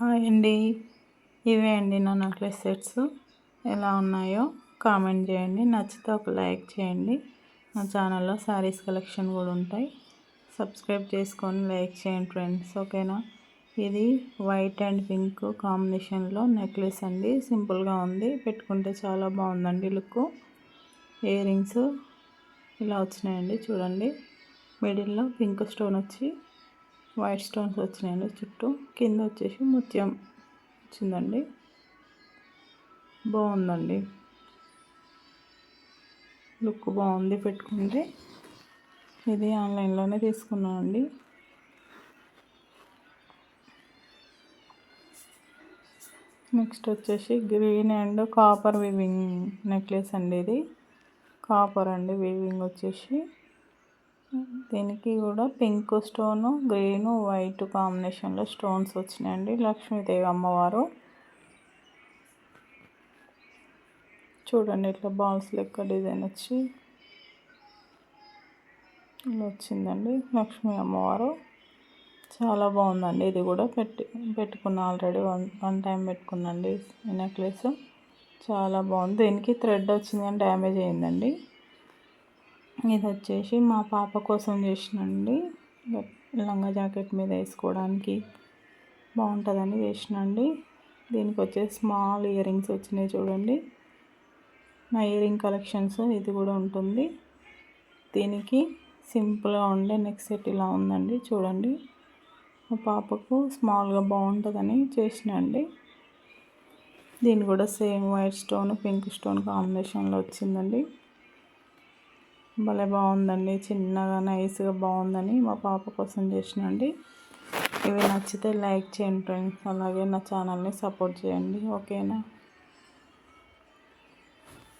Hi అండి. ఇవే అండి నా నెక్లెస్ సెట్స్. ఎలా ఉన్నాయో కామెంట్ చేయండి. నచ్చితే ఒక లైక్ చేయండి. నా ఛానల్లో శారీస్ కలెక్షన్ కూడా ఉంటాయి. సబ్స్క్రైబ్ చేసుకొని లైక్ చేయండి ఫ్రెండ్స్ ఓకేనా? ఇది వైట్ అండ్ పింక్ కాంబినేషన్లో నెక్లెస్ అండి. సింపుల్గా ఉంది. పెట్టుకుంటే చాలా బాగుందండి లుక్. ఇయర్ రింగ్స్ ఇలా వచ్చినాయండి చూడండి. మిడిల్లో పింక్ స్టోన్ వచ్చి వైట్ స్టోన్స్ వచ్చినాయండి. చుట్టూ కింద వచ్చేసి ముత్యం వచ్చిందండి. బాగుందండి. లుక్ బాగుంది పెట్టుకుంటే. ఇది ఆన్లైన్లోనే తీసుకున్నానండి. నెక్స్ట్ వచ్చేసి green and copper weaving necklace అండి ఇది. కాపర్ అండి వీవింగ్ వచ్చేసి. దీనికి కూడా పింక్ స్టోన్ గ్రీన్ వైట్ కాంబినేషన్లో స్టోన్స్ వచ్చినాయండి. లక్ష్మీదేవి అమ్మవారు. చూడండి ఇట్లా బాల్స్ లెక్క డిజైన్ వచ్చి ఇలా వచ్చిందండి. లక్ష్మీ అమ్మవారు. చాలా బాగుందండి. ఇది కూడా పెట్టి పెట్టుకున్న ఆల్రెడీ వన్ వన్ టైం పెట్టుకున్నాండి ఈ నెక్లెస్. చాలా బాగుంది. దీనికి థ్రెడ్ వచ్చింది కానీ డ్యామేజ్ అయిందండి. ఇది వచ్చేసి మా పాప కోసం చేసినండి. లంగా జాకెట్ మీద వేసుకోవడానికి బాగుంటుందని చేసినండి. దీనికి వచ్చేసి స్మాల్ ఇయర్ రింగ్స్ వచ్చినాయి చూడండి. నా ఇయర్ రింగ్ కలెక్షన్స్ ఇది కూడా ఉంటుంది. దీనికి సింపుల్గా ఉండే నెక్స్ట్ సెట్ ఇలా ఉందండి. చూడండి. మా పాపకు స్మాల్గా బాగుంటుందని చేసినండి. దీని కూడా same white stone pink stone కాంబినేషన్లో వచ్చిందండి. భలే బాగుందండి. చిన్నగా నైస్గా బాగుందని మా పాప కోసం చేసినండి ఇవి నచ్చితే లైక్ చేయండి ఫ్రెండ్స్. అలాగే నా ఛానల్ని సపోర్ట్ చేయండి. ఓకేనా?